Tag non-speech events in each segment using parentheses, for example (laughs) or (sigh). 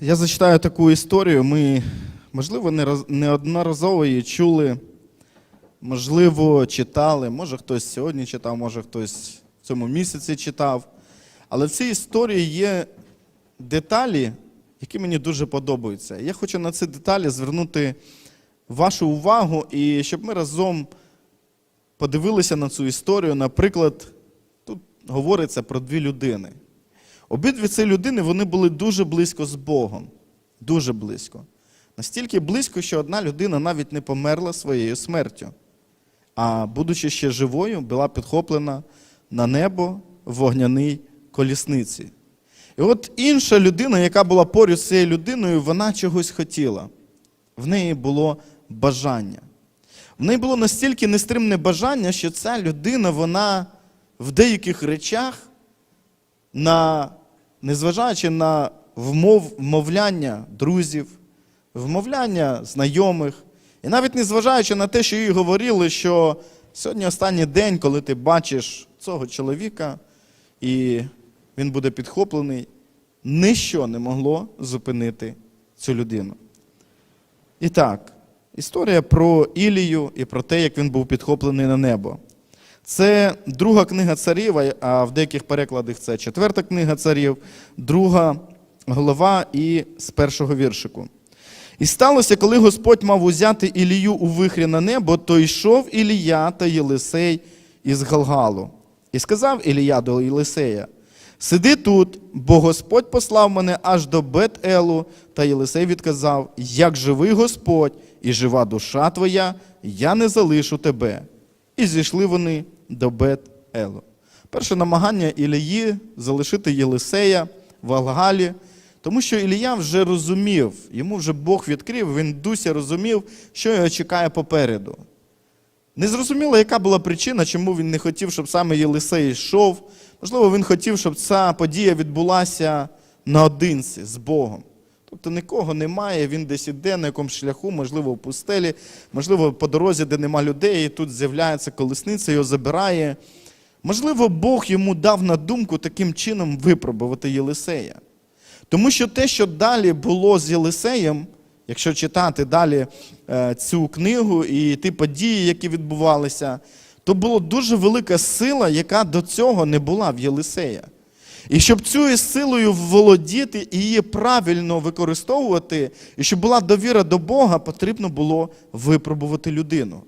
Я зачитаю таку історію. Ми, можливо, неодноразово її чули, можливо, читали. Може, хтось сьогодні читав, може хтось в цьому місяці читав. Але в цій історії є деталі, які мені дуже подобаються. Я хочу на ці деталі звернути вашу увагу і щоб ми разом подивилися на цю історію. Наприклад, тут говориться про дві людини. Обидві ці людини вони були дуже близько з Богом. Дуже близько. Настільки близько, що одна людина навіть не померла своєю смертю. А будучи ще живою, була підхоплена на небо в вогняній колісниці. І от інша людина, яка була поряд з цією людиною, вона чогось хотіла. В неї було бажання. В неї було настільки нестримне бажання, що ця людина, вона в деяких речах, на, незважаючи на вмов, вмовляння друзів, вмовляння знайомих, і навіть незважаючи на те, що їй говорили, що сьогодні останній день, коли ти бачиш цього чоловіка, і він буде підхоплений, ніщо не могло зупинити цю людину. І так, історія про Ілію і про те, як він був підхоплений на небо. Це друга книга царів, а в деяких перекладах це четверта книга царів, друга глава і з першого віршику. І сталося, коли Господь мав узяти Ілію у вихрі на небо, то йшов Ілія та Єлисей із Галгалу. І сказав Ілія до Єлисея: Сиди тут, бо Господь послав мене аж до Бет-Елу. Та Єлисей відказав: Як живий Господь і жива душа твоя, я не залишу тебе. І зійшли вони до Бет-Елу. Перше намагання Ілії залишити Єлисея в Алгалі, тому що Ілія вже розумів, йому вже Бог відкрив, він в дусі розумів, що його чекає попереду. Не зрозуміло, яка була причина, чому він не хотів, щоб саме Єлисей йшов. Можливо, він хотів, щоб ця подія відбулася наодинці з Богом. Тобто нікого немає, він десь іде на якомусь шляху, можливо, в пустелі, можливо, по дорозі, де нема людей, і тут з'являється колесниця, його забирає. Можливо, Бог йому дав на думку таким чином випробувати Єлисея. Тому що те, що далі було з Єлисеєм, якщо читати далі е, цю книгу і ті події, які відбувалися, то була дуже велика сила, яка до цього не була в Єлисея. І щоб цією силою володіти і її правильно використовувати, і щоб була довіра до Бога, потрібно було випробувати людину.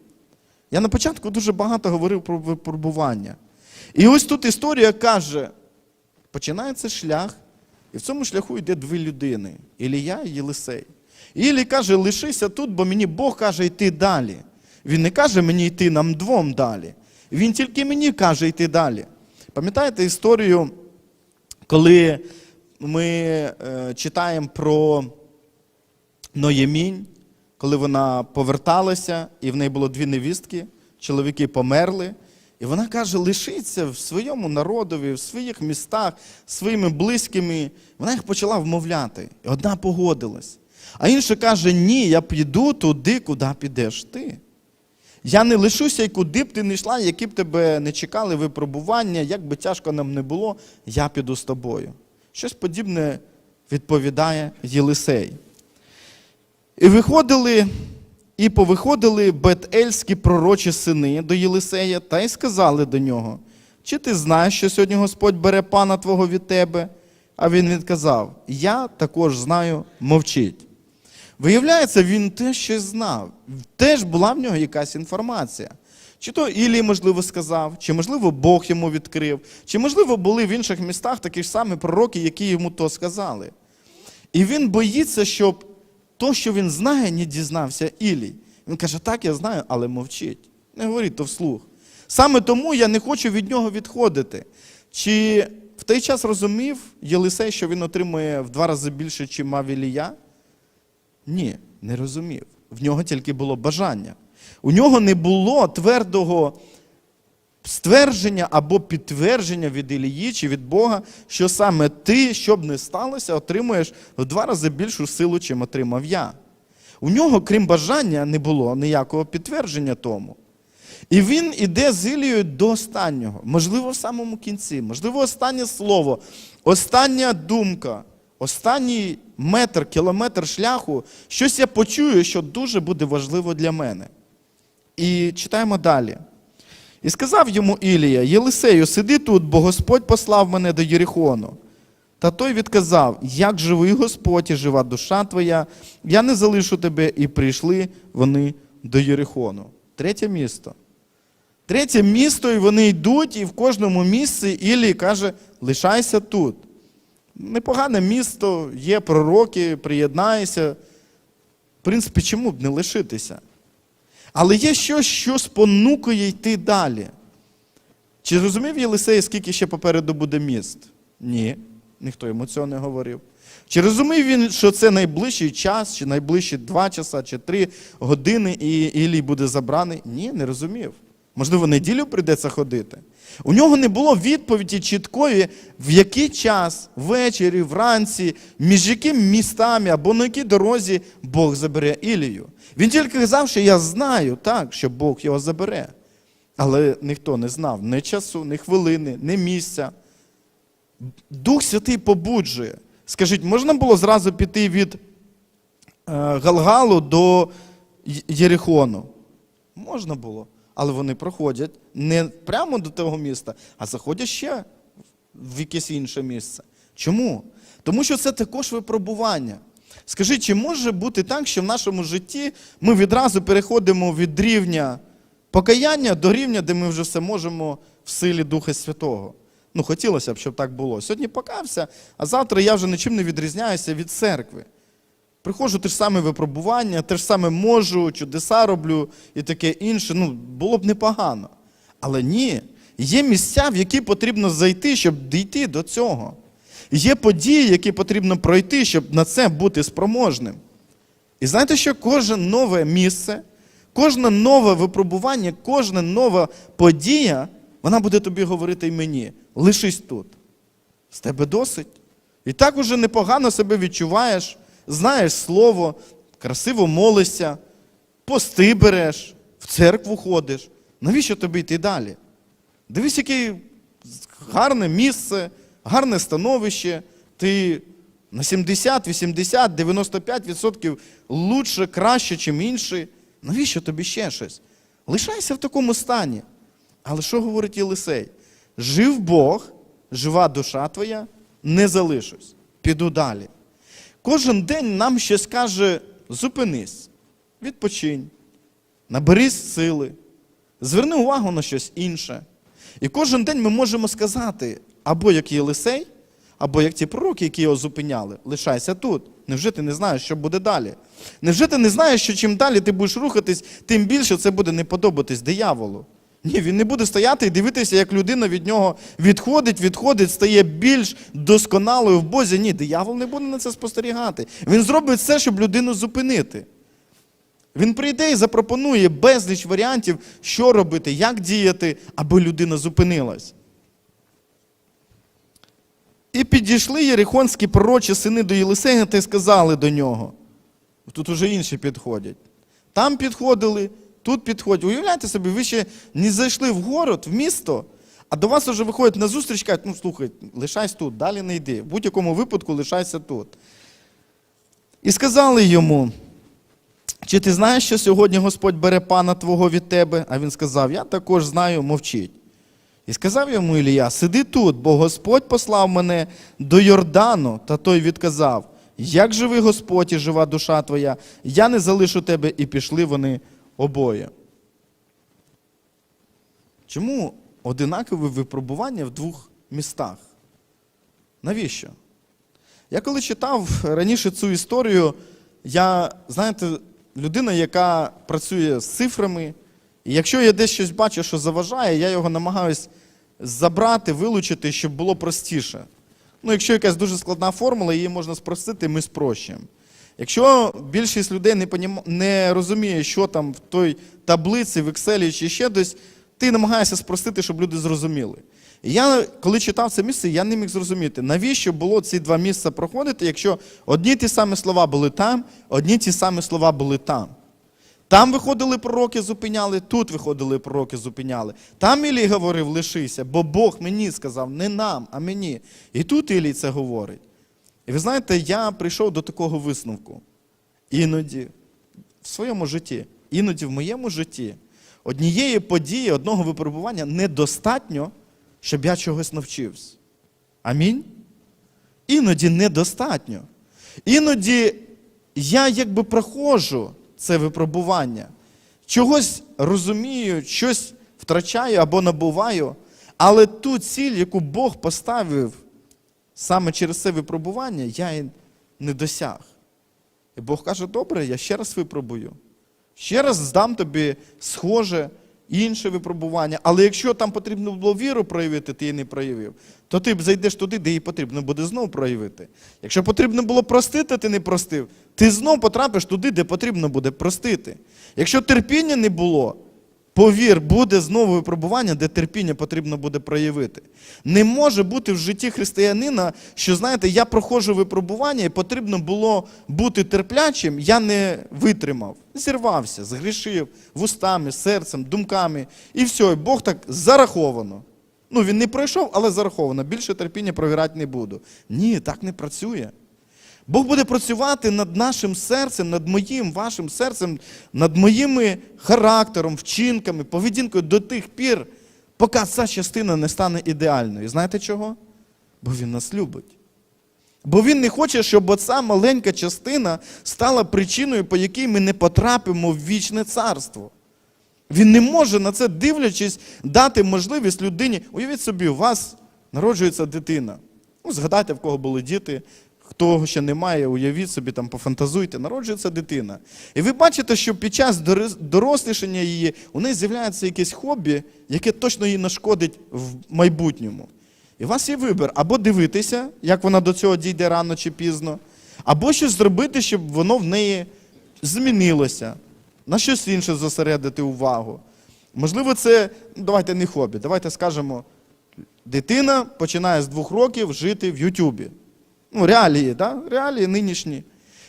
Я на початку дуже багато говорив про випробування. І ось тут історія каже: починається шлях, і в цьому шляху йде дві людини Ілія і Єлисей. І Ілій каже, лишися тут, бо мені Бог каже йти далі. Він не каже мені йти нам двом далі. Він тільки мені каже йти далі. Пам'ятаєте історію, коли ми е, читаємо про Ноємінь, коли вона поверталася, і в неї було дві невістки, чоловіки померли. І вона каже: лишиться в своєму народові, в своїх містах, своїми близькими. Вона їх почала вмовляти. І одна погодилась. А інша каже: Ні, я піду туди, куди підеш ти. Я не лишуся, і куди б ти не йшла, які б тебе не чекали випробування, як би тяжко нам не було, я піду з тобою. Щось подібне відповідає Єлисей. І виходили, і повиходили бетельські пророчі сини до Єлисея та й сказали до нього: Чи ти знаєш, що сьогодні Господь бере пана твого від тебе? А він відказав: Я також знаю, мовчить. Виявляється, він теж щось знав. Теж була в нього якась інформація. Чи то Ілій, можливо, сказав, чи, можливо, Бог йому відкрив, чи, можливо, були в інших містах такі ж самі пророки, які йому то сказали. І він боїться, щоб то, що він знає, не дізнався Ілій. Він каже, так, я знаю, але мовчить. Не говоріть то вслух. Саме тому я не хочу від нього відходити. Чи в той час розумів Єлисей, що він отримує в два рази більше, чим мав Ілія? Ні, не розумів. В нього тільки було бажання. У нього не було твердого ствердження або підтвердження від Ілії чи від Бога, що саме ти, що б не сталося, отримуєш в два рази більшу силу, чим отримав я. У нього, крім бажання, не було ніякого підтвердження тому. І він іде з Ілією до останнього, можливо, в самому кінці, можливо, останнє слово, остання думка, останній метр, кілометр шляху, щось я почую, що дуже буде важливо для мене. І читаємо далі. І сказав йому Ілія: Єлисею, сиди тут, бо Господь послав мене до Єрихону. Та той відказав: Як живий Господь і жива душа твоя, я не залишу тебе, і прийшли вони до Єрихону. Третє місто. Третє місто, і вони йдуть, і в кожному місці Ілій каже: лишайся тут. Непогане місто, є пророки, приєднайся. В принципі, чому б не лишитися? Але є щось, що спонукує йти далі. Чи зрозумів Єлисей, скільки ще попереду буде міст? Ні, ніхто йому цього не говорив. Чи розумів він, що це найближчий час, чи найближчі два часа, чи три години, і Ілій буде забраний? Ні, не розумів. Можливо, неділю прийдеться ходити. У нього не було відповіді чіткої, в який час, ввечері, вранці, між якими містами або на якій дорозі Бог забере Ілію. Він тільки казав, що я знаю так, що Бог його забере. Але ніхто не знав ні часу, ні хвилини, ні місця. Дух Святий побуджує. Скажіть, можна було зразу піти від е, Галгалу до Єрихону? Можна було. Але вони проходять не прямо до того міста, а заходять ще в якесь інше місце. Чому? Тому що це також випробування. Скажіть, чи може бути так, що в нашому житті ми відразу переходимо від рівня покаяння до рівня, де ми вже все можемо в силі Духа Святого? Ну, хотілося б, щоб так було. Сьогодні покався, а завтра я вже нічим не відрізняюся від церкви. Приходжу те ж саме випробування, те ж саме можу, чудеса роблю і таке інше. Ну, було б непогано. Але ні, є місця, в які потрібно зайти, щоб дійти до цього. Є події, які потрібно пройти, щоб на це бути спроможним. І знаєте, що кожне нове місце, кожне нове випробування, кожна нова подія, вона буде тобі говорити і мені: лишись тут. З тебе досить. І так уже непогано себе відчуваєш, знаєш слово, красиво молишся, пости береш, в церкву ходиш. Навіщо тобі йти далі? Дивись, яке гарне місце, гарне становище. Ти на 70, 80, 95% лучше, краще, чим інші. Навіщо тобі ще щось? Лишайся в такому стані. Але що говорить Єлисей? Жив Бог, жива душа твоя, не залишусь. Піду далі. Кожен день нам щось каже: зупинись, відпочинь, наберись сили, зверни увагу на щось інше. І кожен день ми можемо сказати, або як Єлисей, або як ті пророки, які його зупиняли, лишайся тут. Невже ти не знаєш, що буде далі? Невже ти не знаєш, що чим далі ти будеш рухатись, тим більше це буде не подобатись дияволу? Ні, він не буде стояти і дивитися, як людина від нього відходить, відходить, стає більш досконалою в Бозі. Ні, диявол не буде на це спостерігати. Він зробить все, щоб людину зупинити. Він прийде і запропонує безліч варіантів, що робити, як діяти, аби людина зупинилась. І підійшли єрихонські пророчі сини до Єлисея та й сказали до нього. Тут уже інші підходять. Там підходили, тут підходять. Уявляєте собі, ви ще не зайшли в город, в місто, а до вас вже виходять на зустріч, кажуть, ну слухай, лишайся тут, далі не йди. В будь-якому випадку лишайся тут. І сказали йому, чи ти знаєш, що сьогодні Господь бере пана твого від тебе? А він сказав: Я також знаю, мовчіть. І сказав йому Ілія: Сиди тут, бо Господь послав мене до Йордану. Та той відказав: Як живий Господь і жива душа твоя, я не залишу тебе, і пішли вони обоє. Чому одинакове випробування в двох містах? Навіщо? Я коли читав раніше цю історію, я, знаєте, людина, яка працює з цифрами, і якщо я десь щось бачу, що заважає, я його намагаюсь забрати, вилучити, щоб було простіше. Ну, якщо якась дуже складна формула, її можна спростити, ми спрощуємо. Якщо більшість людей не, не розуміє, що там в той таблиці, в Excel чи ще десь, ти намагаєшся спростити, щоб люди зрозуміли. І я, коли читав це місце, я не міг зрозуміти, навіщо було ці два місця проходити, якщо одні ті самі слова були там, одні ті самі слова були там. Там виходили пророки, зупиняли, тут виходили пророки, зупиняли. Там Ілій говорив, лишися, бо Бог мені сказав, не нам, а мені. І тут Ілій це говорить. І ви знаєте, я прийшов до такого висновку. Іноді в своєму житті, іноді в моєму житті однієї події, одного випробування недостатньо, щоб я чогось навчився. Амінь? Іноді недостатньо. Іноді я якби проходжу це випробування, чогось розумію, щось втрачаю або набуваю, але ту ціль, яку Бог поставив саме через це випробування, я і не досяг. І Бог каже, добре, я ще раз випробую. Ще раз здам тобі схоже інше випробування. Але якщо там потрібно було віру проявити, ти її не проявив, то ти зайдеш туди, де її потрібно буде знову проявити. Якщо потрібно було простити, ти не простив, ти знов потрапиш туди, де потрібно буде простити. Якщо терпіння не було, повір, буде знову випробування, де терпіння потрібно буде проявити. Не може бути в житті християнина, що, знаєте, я проходжу випробування і потрібно було бути терплячим, я не витримав, зірвався, згрішив вустами, серцем, думками. І все, і Бог так зараховано. Ну, він не пройшов, але зараховано. Більше терпіння провірати не буду. Ні, так не працює. Бог буде працювати над нашим серцем, над моїм, вашим серцем, над моїми характером, вчинками, поведінкою до тих пір, поки ця частина не стане ідеальною. Знаєте чого? Бо Він нас любить. Бо Він не хоче, щоб оця маленька частина стала причиною, по якій ми не потрапимо в вічне царство. Він не може на це дивлячись дати можливість людині. Уявіть собі, у вас народжується дитина. Ну, згадайте, в кого були діти, хто ще немає, уявіть собі, там пофантазуйте, народжується дитина. І ви бачите, що під час дорос- дорослішання її у неї з'являється якесь хобі, яке точно їй нашкодить в майбутньому. І у вас є вибір або дивитися, як вона до цього дійде рано чи пізно, або щось зробити, щоб воно в неї змінилося, на щось інше зосередити увагу. Можливо, це, ну, давайте не хобі, давайте скажемо, дитина починає з двох років жити в Ютубі. Ну, реалії, да? реалії нинішні.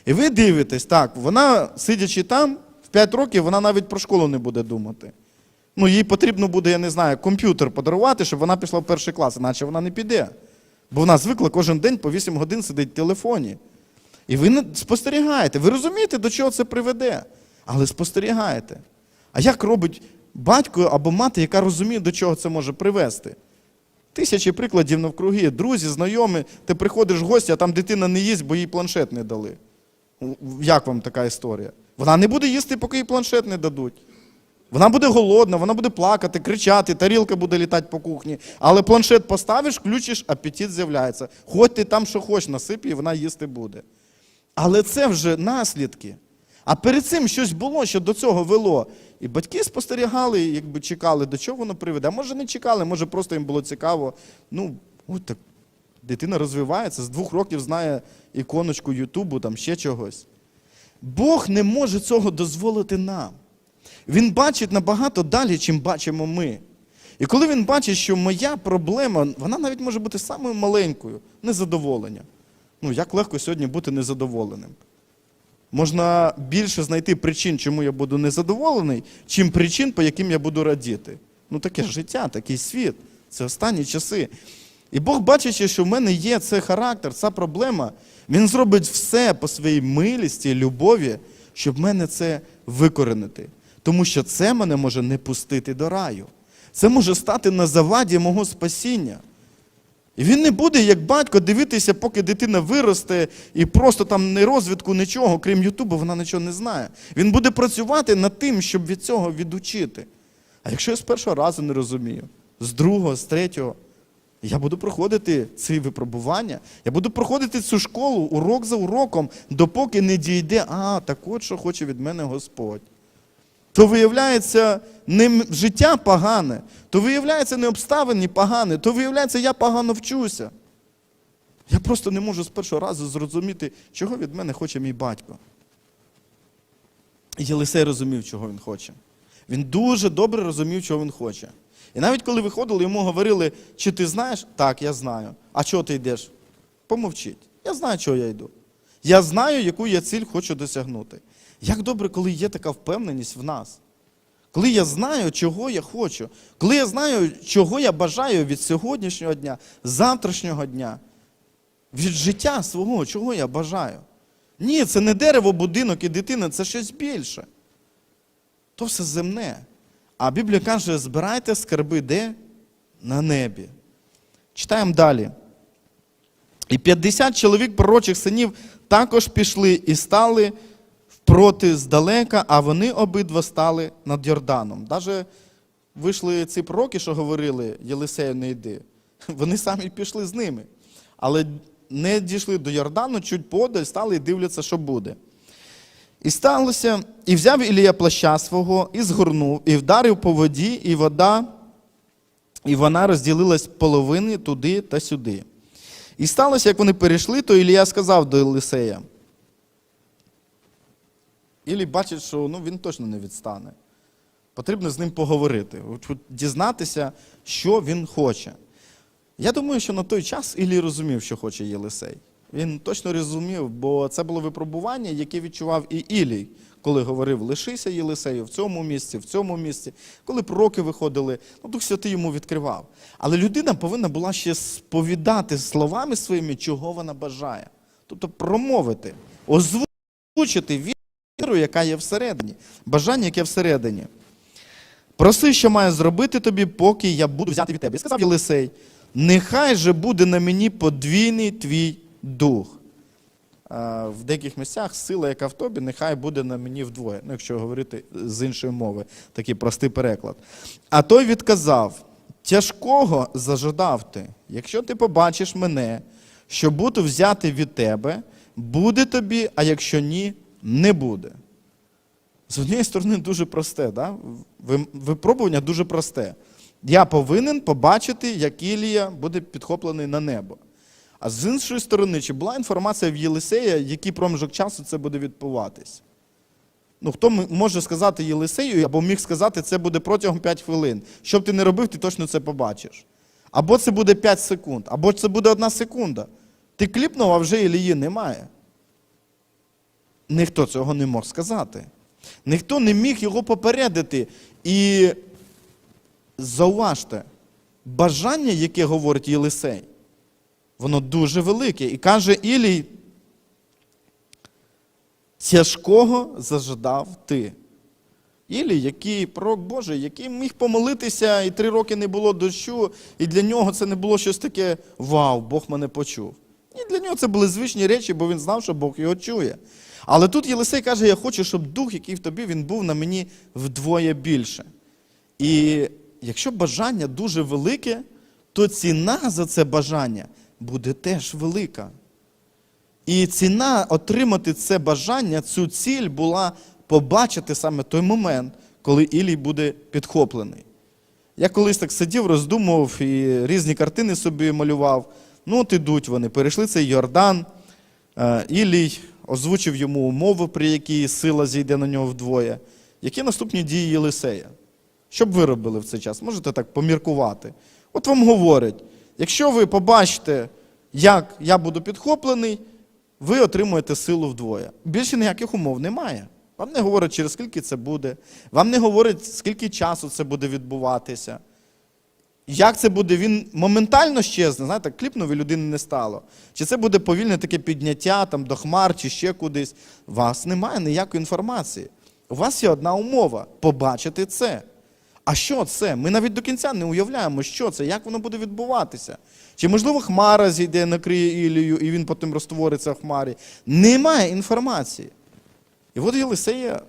І ви дивитесь, так, вона, сидячи там, в 5 років вона навіть про школу не буде думати. Ну, їй потрібно буде, я не знаю, комп'ютер подарувати, щоб вона пішла в перший клас, іначе вона не піде. Бо вона звикла кожен день по 8 годин сидить в телефоні. І ви спостерігаєте, ви розумієте, до чого це приведе, але спостерігаєте. А як робить батько або мати, яка розуміє, до чого це може привести? Тисячі прикладів навкруги, друзі, знайомі, ти приходиш в гості, а там дитина не їсть, бо їй планшет не дали. Як вам така історія? Вона не буде їсти, поки їй планшет не дадуть. Вона буде голодна, вона буде плакати, кричати, тарілка буде літати по кухні. Але планшет поставиш, включиш, апетит з'являється. Хоч ти там що хоч, насип і вона їсти буде. Але це вже наслідки. А перед цим щось було, що до цього вело. І батьки спостерігали, якби чекали, до чого воно приведе. А може не чекали, може просто їм було цікаво. Ну, от так дитина розвивається, з двох років знає іконочку Ютубу, там ще чогось. Бог не може цього дозволити нам. Він бачить набагато далі, чим бачимо ми. І коли він бачить, що моя проблема, вона навіть може бути самою маленькою незадоволення. Ну, як легко сьогодні бути незадоволеним. Можна більше знайти причин, чому я буду незадоволений, чим причин, по яким я буду радіти. Ну, таке життя, такий світ. Це останні часи. І Бог, бачачи, що в мене є цей характер, ця проблема, Він зробить все по своїй милісті любові, щоб мене це викоренити. Тому що це мене може не пустити до раю. Це може стати на заваді мого спасіння. І він не буде, як батько, дивитися, поки дитина виросте, і просто там не розвитку, нічого, крім Ютубу, вона нічого не знає. Він буде працювати над тим, щоб від цього відучити. А якщо я з першого разу не розумію, з другого, з третього, я буду проходити ці випробування, я буду проходити цю школу урок за уроком, допоки не дійде, а, так от що хоче від мене Господь. То виявляється, не життя погане, то виявляється, не обставини погані, то виявляється, я погано вчуся. Я просто не можу з першого разу зрозуміти, чого від мене хоче мій батько. Єлисей розумів, чого він хоче. Він дуже добре розумів, чого він хоче. І навіть коли виходили, йому говорили, чи ти знаєш? Так, я знаю. А чого ти йдеш? Помовчіть. Я знаю, чого я йду. Я знаю, яку я ціль хочу досягнути. Як добре, коли є така впевненість в нас. Коли я знаю, чого я хочу, коли я знаю, чого я бажаю від сьогоднішнього дня, завтрашнього дня. від життя свого, чого я бажаю. Ні, це не дерево, будинок і дитина, це щось більше. То все земне. А Біблія каже: збирайте скарби де? На небі. Читаємо далі. І 50 чоловік пророчих синів також пішли і стали впроти здалека, а вони обидва стали над Йорданом. Даже вийшли ці пророки, що говорили, Єлисею не йди. (laughs) Вони самі пішли з ними. Але не дійшли до Йордану, чуть подаль, стали і дивляться, що буде. І сталося, і взяв Ілія плаща свого, і згорнув, і вдарив по воді, і вода, і вона розділилась половини туди та сюди. І сталося, як вони перейшли, то Ілія сказав до Єлисея. Ілій бачить, що ну, він точно не відстане. Потрібно з ним поговорити, дізнатися, що він хоче. Я думаю, що на той час Ілій розумів, що хоче Єлисей. Він точно розумів, бо це було випробування, яке відчував і Ілій, коли говорив лишися Єлисею в цьому місці, в цьому місці. Коли пророки виходили, ну Дух Святий йому відкривав. Але людина повинна була ще сповідати словами своїми, чого вона бажає. Тобто промовити, озвучити віру, яка є всередині, бажання, яке всередині. Проси, що має зробити тобі, поки я буду взяти від тебе. І сказав Єлисей, нехай же буде на мені подвійний твій дух. В деяких місцях сила, яка в тобі, нехай буде на мені вдвоє. Ну, якщо говорити з іншої мови, такий простий переклад. А той відказав: тяжкого зажадав ти. Якщо ти побачиш мене, що буду взяти від тебе, буде тобі, а якщо ні, не буде. З однієї сторони, дуже просте, да? Випробування дуже просте. Я повинен побачити, як Ілія буде підхоплений на небо. А з іншої сторони, чи була інформація в Єлисея, який проміжок часу це буде відбуватись? Ну, хто може сказати Єлисею, або міг сказати, це буде протягом 5 хвилин. Що б ти не робив, ти точно це побачиш. Або це буде 5 секунд, або це буде одна секунда. Ти кліпнув, а вже Ілії немає. Ніхто цього не мог сказати. Ніхто не міг його попередити. І зауважте, бажання, яке говорить Єлисей, воно дуже велике. І каже Ілій, тяжкого зажадав ти. Ілій, який пророк Божий, який міг помолитися, і три роки не було дощу, і для нього це не було щось таке вау, Бог мене почув. І для нього це були звичні речі, бо він знав, що Бог його чує. Але тут Єлисей каже: Я хочу, щоб дух, який в тобі, він був на мені вдвоє більше. І якщо бажання дуже велике, то ціна за це бажання буде теж велика. І ціна отримати це бажання, цю ціль була побачити саме той момент, коли Ілій буде підхоплений. Я колись так сидів, роздумував і різні картини собі малював. Ну, от ідуть вони, перейшли цей Йордан, е, Ілій озвучив йому умову, при якій сила зійде на нього вдвоє. Які наступні дії Єлисея? Що б ви робили в цей час? Можете так поміркувати. От вам говорять, якщо ви побачите, як я буду підхоплений, ви отримуєте силу вдвоє. Більше ніяких умов немає. Вам не говорять, через скільки це буде, вам не говорять, скільки часу це буде відбуватися. Як це буде, він моментально щезне, знаєте, кліпнув і людини не стало. Чи це буде повільне таке підняття там, до хмар, чи ще кудись. У вас немає ніякої інформації. У вас є одна умова побачити це. А що це? Ми навіть до кінця не уявляємо, що це, як воно буде відбуватися. Чи, можливо, хмара зійде, накриє Ілію, і він потім розтвориться в хмарі. Немає інформації. І от Єлисея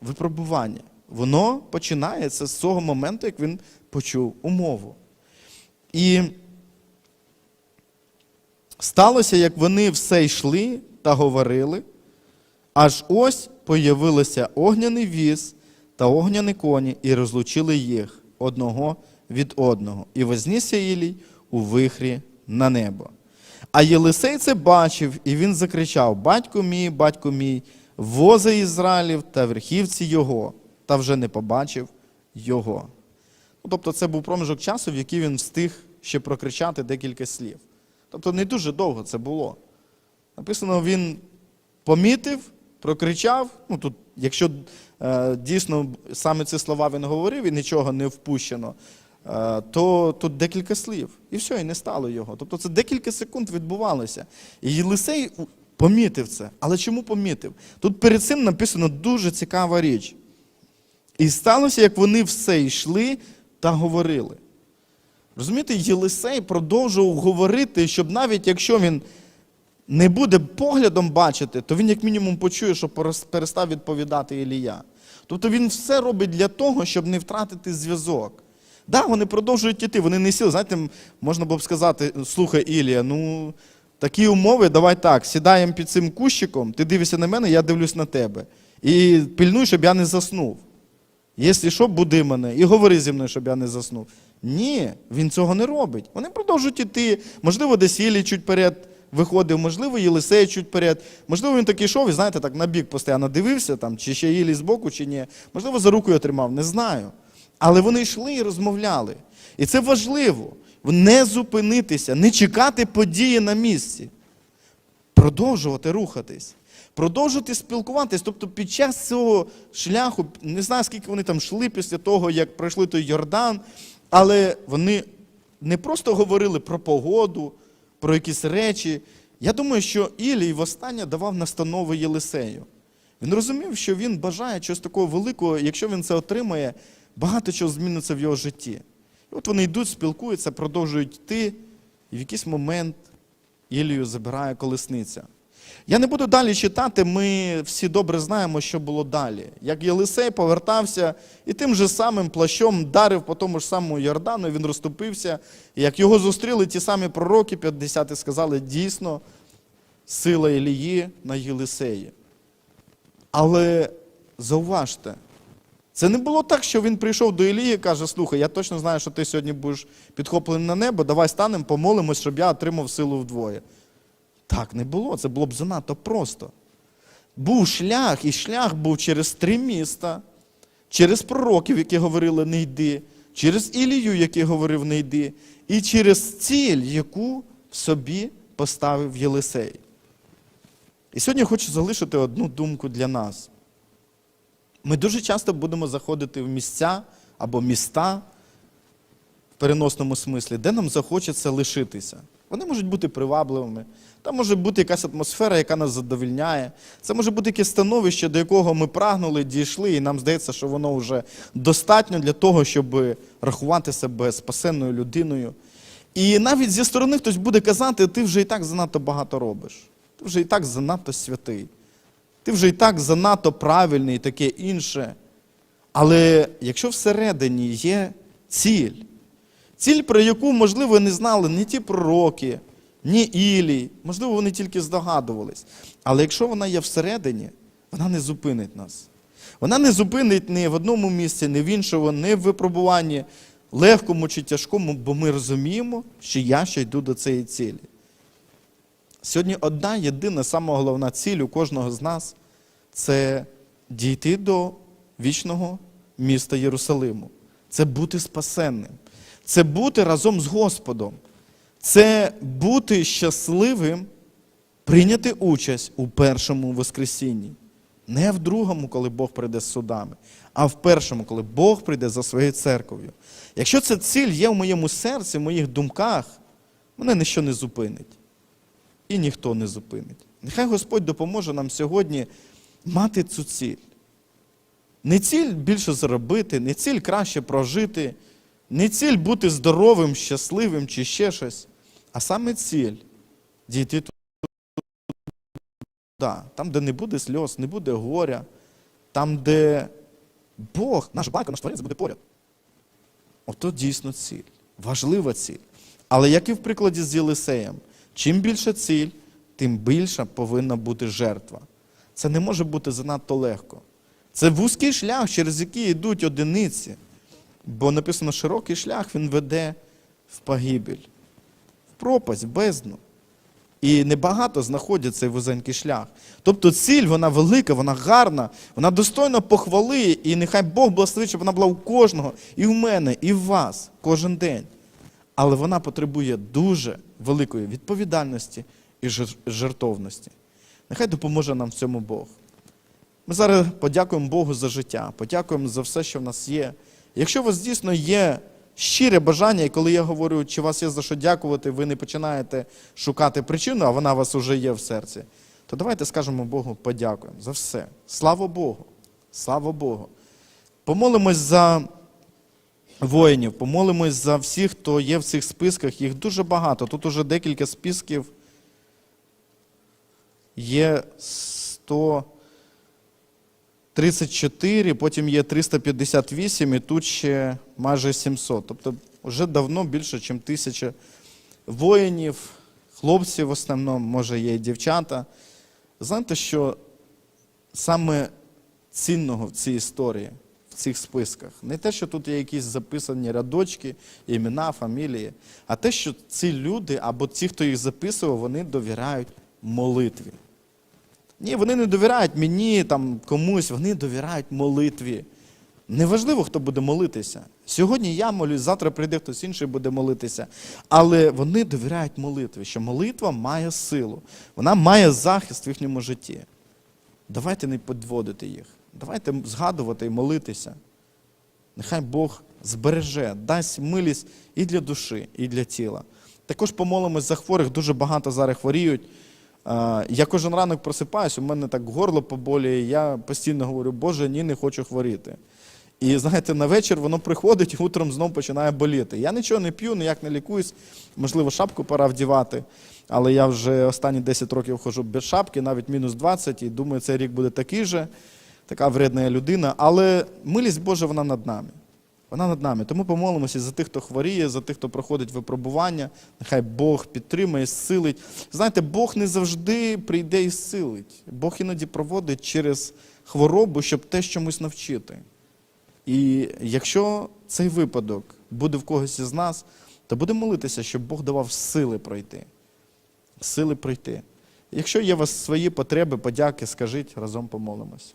випробування. Воно починається з того моменту, як він почув умову. І сталося, як вони все йшли та говорили, аж ось появилося огняний віз та огняні коні, і розлучили їх одного від одного. І вознісся Ілій у вихрі на небо. А Єлисей це бачив, і він закричав: Батько мій, батько мій, вози Ізраїлів та верхівці його, та вже не побачив його. Тобто це був проміжок часу, в який він встиг ще прокричати декілька слів. Тобто не дуже довго це було. Написано, він помітив, прокричав. Ну, тут, якщо е, дійсно саме ці слова він говорив і нічого не впущено, е, то тут декілька слів. І все, і не стало його. Тобто це декілька секунд відбувалося. І Єлисей помітив це. Але чому помітив? Тут перед цим написано дуже цікава річ. І сталося, як вони все йшли та говорили. Розумієте, Єлисей продовжував говорити, щоб навіть якщо він не буде поглядом бачити, то він як мінімум почує, що перестав відповідати Ілія. Тобто він все робить для того, щоб не втратити зв'язок. Так, да, вони продовжують йти, вони не сіли. Знаєте, можна було б сказати, слухай, Ілія, ну такі умови, давай так, сідаємо під цим кущиком, ти дивишся на мене, я дивлюсь на тебе. І пильнуй, щоб я не заснув. Якщо що, буди мене і говори зі мною, щоб я не заснув. Ні, він цього не робить. Вони продовжують іти. Можливо, десь Ілі чуть перед виходив, можливо, Єлисей чуть перед. Можливо, він такий йшов і, знаєте, так на бік постійно дивився, там, чи ще Ілі збоку, чи ні. Можливо, за рукою тримав, не знаю. Але вони йшли і розмовляли. І це важливо. Не зупинитися, не чекати події на місці продовжувати рухатись, продовжувати спілкуватись. Тобто під час цього шляху, не знаю, скільки вони там йшли після того, як пройшли той Йордан, але вони не просто говорили про погоду, про якісь речі. Я думаю, що Ілій востаннє давав настанови Єлисею. Він розумів, що він бажає чогось такого великого, якщо він це отримає, багато чого зміниться в його житті. І от вони йдуть, спілкуються, продовжують йти, і в якийсь момент Ілію забирає колесниця. Я не буду далі читати, ми всі добре знаємо, що було далі. Як Єлисей повертався і тим же самим плащом дарив по тому ж самому Йордану, він розступився. І як його зустріли ті самі пророки 50 і сказали, дійсно, сила Ілії на Єлисеї. Але зауважте, це не було так, що він прийшов до Ілії і каже: слухай, я точно знаю, що ти сьогодні будеш підхоплений на небо, давай станемо, помолимось, щоб я отримав силу вдвоє. Так не було, це було б занадто просто. Був шлях, і шлях був через три міста, через пророків, які говорили не йди, через Ілію, який говорив не йди, і через ціль, яку в собі поставив Єлисей. І сьогодні я хочу залишити одну думку для нас. Ми дуже часто будемо заходити в місця або міста в переносному смислі, де нам захочеться лишитися. Вони можуть бути привабливими. Там може бути якась атмосфера, яка нас задовільняє. Це може бути якесь становище, до якого ми прагнули, дійшли, і нам здається, що воно вже достатньо для того, щоб рахувати себе спасенною людиною. І навіть зі сторони хтось буде казати, ти вже і так занадто багато робиш. Ти вже і так занадто святий. Ти вже і так занадто правильний і таке інше. Але якщо всередині є ціль, ціль, про яку, можливо, не знали ні ті пророки, ні Ілій, можливо, вони тільки здогадувались. Але якщо вона є всередині, вона не зупинить нас. Вона не зупинить ні в одному місці, ні в іншому, ні в випробуванні, легкому чи тяжкому, бо ми розуміємо, що я ще йду до цієї цілі. Сьогодні одна єдина, сама головна ціль у кожного з нас це дійти до вічного міста Єрусалиму. Це бути спасенним. Це бути разом з Господом. Це бути щасливим, прийняти участь у першому Воскресінні. Не в другому, коли Бог прийде з судами, а в першому, коли Бог прийде за своєю церков'ю. Якщо ця ціль є в моєму серці, в моїх думках, мене ніщо не зупинить і ніхто не зупинить. Нехай Господь допоможе нам сьогодні мати цю ціль. Не ціль більше заробити, не ціль краще прожити, не ціль бути здоровим, щасливим чи ще щось, а саме ціль дійти туди, там, де не буде сльоз, не буде горя, там, де Бог, наш батько, наш творець буде поряд. Ото дійсно ціль, важлива ціль. Але як і в прикладі з Єлисеєм, чим більша ціль, тим більша повинна бути жертва. Це не може бути занадто легко. Це вузький шлях, через який йдуть одиниці. Бо написано, широкий шлях він веде в погибель, в пропасть, в бездну. І небагато знаходять цей вузенький шлях. Тобто ціль, вона велика, вона гарна, вона достойна похвали, і нехай Бог благословить, щоб вона була у кожного, і в мене, і в вас кожен день. Але вона потребує дуже великої відповідальності і жертовності. Нехай допоможе нам в цьому Бог. Ми зараз подякуємо Богу за життя, подякуємо за все, що в нас є. Якщо у вас дійсно є щире бажання, і коли я говорю, чи вас є за що дякувати, ви не починаєте шукати причину, а вона у вас вже є в серці, то давайте скажемо Богу, подякуємо за все. Слава Богу! Слава Богу! Помолимось за воїнів, помолимось за всіх, хто є в цих списках. Їх дуже багато. Тут уже декілька списків. Є 134, потім є 358 і тут ще майже 700. Тобто вже давно більше, ніж тисяча воїнів, хлопців в основному, може є і дівчата. Знаєте, що саме цінного в цій історії, в цих списках, не те, що тут є якісь записані рядочки, імена, фамілії, а те, що ці люди або ті, хто їх записував, вони довіряють молитві. Ні, вони не довіряють мені, там, комусь, вони довіряють молитві. Неважливо, хто буде молитися. Сьогодні я молюсь, завтра прийде хтось інший буде молитися. Але вони довіряють молитві, що молитва має силу, вона має захист в їхньому житті. Давайте не підводити їх. Давайте згадувати і молитися. Нехай Бог збереже, дасть милість і для душі, і для тіла. Також помолимось за хворих, дуже багато зараз хворіють. Я кожен ранок просипаюсь, у мене так горло поболює, я постійно говорю, Боже, ні, не хочу хворіти. І знаєте, на вечір воно приходить і утром знов починає боліти. Я нічого не п'ю, ніяк не лікуюсь, можливо, шапку пора вдівати. Але я вже останні 10 років ходжу без шапки, навіть мінус 20, і думаю, цей рік буде такий же, така вредна людина. Але милість Божа, вона над нами. Вона над нами. Тому помолимося за тих, хто хворіє, за тих, хто проходить випробування. Нехай Бог підтримає, силить. Знаєте, Бог не завжди прийде і силить. Бог іноді проводить через хворобу, щоб теж чомусь навчити. І якщо цей випадок буде в когось із нас, то будемо молитися, щоб Бог давав сили пройти. Сили пройти. Якщо є у вас свої потреби, подяки, скажіть, разом помолимось.